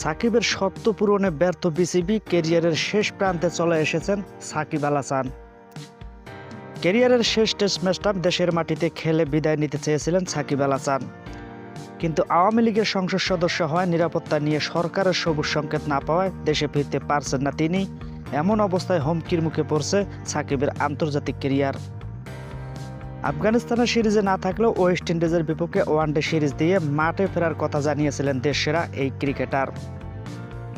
সাকিবের শর্ত পূরণে ব্যর্থ বিসিবি কেরিয়ারের শেষ প্রান্তে চলে এসেছেন সাকিব আল হাসান। কেরিয়ারের শেষ টেস্ট ম্যাচটা দেশের মাটিতে খেলে বিদায় নিতে চেয়েছিলেন সাকিব আল হাসান। কিন্তু আওয়ামী লীগের সংসদ সদস্য হওয়ায় নিরাপত্তা নিয়ে সরকারের সবুজ সংকেত না পাওয়ায় দেশে ফিরতে পারছেন না তিনি। এমন অবস্থায় হুমকির মুখে পড়ছে সাকিবের আন্তর্জাতিক কেরিয়ার আফগানিস্তানের সিরিজে না থাকলেও ওয়েস্ট ইন্ডিজের বিপক্ষে ওয়ানডে সিরিজ দিয়ে মাঠে ফেরার কথা জানিয়েছিলেন দেশসেরা এই ক্রিকেটার।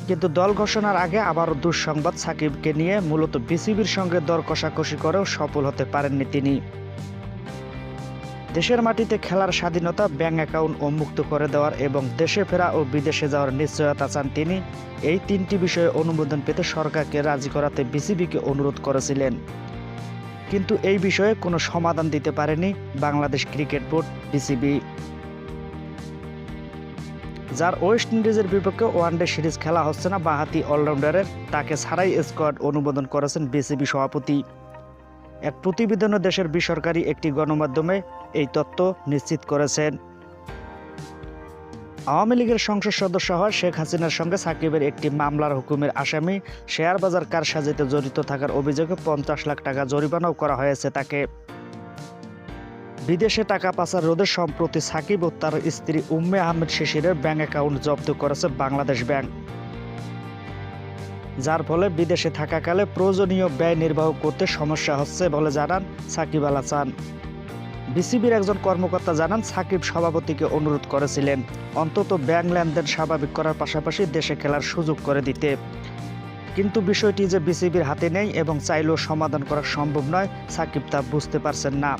কিন্তু দল ঘোষণার আগে আবারও দুঃসংবাদ সাকিবকে নিয়ে মূলত বিসিবির সঙ্গে দর কষাকষি করেও সফল হতে পারেননি তিনি। দেশের মাটিতে খেলার স্বাধীনতা, ব্যাংক অ্যাকাউন্ট উন্মুক্ত করে দেওয়ার এবং দেশে ফেরা ও বিদেশে যাওয়ার নিশ্চয়তা চান তিনি। এই তিনটি বিষয়ে অনুমোদন পেতে সরকারকে রাজি করাতে বিসিবিকে অনুরোধ করেছিলেন। কিন্তু এই বিষয়ে কোনো সমাধান দিতে পারেনি বাংলাদেশ ক্রিকেট বোর্ড, বিসিবি। যার ওয়েস্ট ইন্ডিজের বিপক্ষে ওয়ানডে সিরিজ খেলা হচ্ছে না, বাহাতি অলরাউন্ডারের। তাকে ছাড়াই স্কোয়াড অনুমোদন করেছেন বিসিবি সভাপতি। এক প্রতিবেদনে দেশের বেসরকারি একটি গণমাধ্যমে এই তথ্য নিশ্চিত করেছেন। আওয়ামী লীগের সংসদ সদস্য হওয়া শেখ হাসিনার সঙ্গে সাকিবের একটি মামলার হুকুমের আসামি শেয়ার বাজার কারসাজিতে জড়িত থাকার অভিযোগে পঞ্চাশ লাখ টাকা জরিমানাও করা হয়েছে তাকে। বিদেশে টাকা পাচার রোধে সম্প্রতি সাকিব ও তার স্ত্রী উম্মে আহমেদ শিশিরের ব্যাংক অ্যাকাউন্ট জব্দ করেছে বাংলাদেশ ব্যাংক। যার ফলে বিদেশে থাকাকালে প্রয়োজনীয় ব্যয় নির্বাহ করতে সমস্যা হচ্ছে বলে জানান সাকিব আল হাসান বিসিবির একজন কর্মকর্তা জানান, সাকিব সভাপতিকে অনুরোধ করেছিলেন। অন্তত ব্যাংক লেনদেন স্বাভাবিক করার পাশাপাশি দেশে খেলার সুযোগ করে দিতে। কিন্তু বিষয়টি যে বিসিবির হাতে নেই এবং চাইলেও সমাধান করা সম্ভব নয়, সাকিব তা বুঝতে পারছেন না।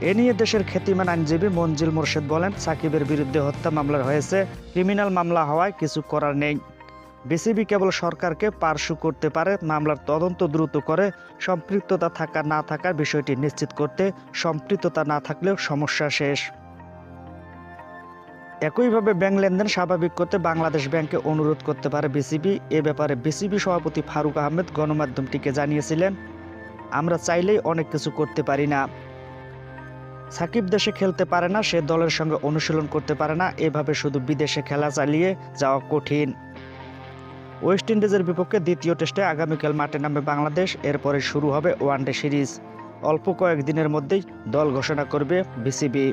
এ নিয়ে দেশের খ্যাতিমান আইনজীবী মঞ্জিল মোর্শেদ বলেন, সাকিবের বিরুদ্ধে হত্যা মামলা হয়েছে, ক্রিমিনাল মামলা হওয়ায় কিছু করার নেই। বিসিবি কেবল সরকারকে পার্শ্ব করতে পারে, মামলার তদন্ত দ্রুত করে, সম্পৃক্ততা থাকা না থাকার বিষয়টি নিশ্চিত করতে সম্পৃক্ততা না থাকলেও সমস্যা শেষ। একইভাবে ব্যাংক লেনদেন স্বাভাবিক করতে বাংলাদেশ ব্যাংকে অনুরোধ করতে পারে বিসিবি। এ ব্যাপারে বিসিবি সভাপতি ফারুক আহমেদ গণমাধ্যমটিকে জানিয়েছিলেন, আমরা চাইলেই অনেক কিছু করতে পারি না। সাকিব দেশে খেলতে পারে না, সে দলের সঙ্গে অনুশীলন করতে পারে না, এভাবে শুধু বিদেশে খেলা চালিয়ে যাওয়া কঠিন। ওয়েস্ট ইন্ডিজের বিপক্ষে দ্বিতীয় টেস্টে আগামীকাল মাঠে নামবে বাংলাদেশ, এরপরে শুরু হবে ওয়ানডে সিরিজ। অল্প কয়েকদিনের মধ্যেই দল ঘোষণা করবে বিসিবি।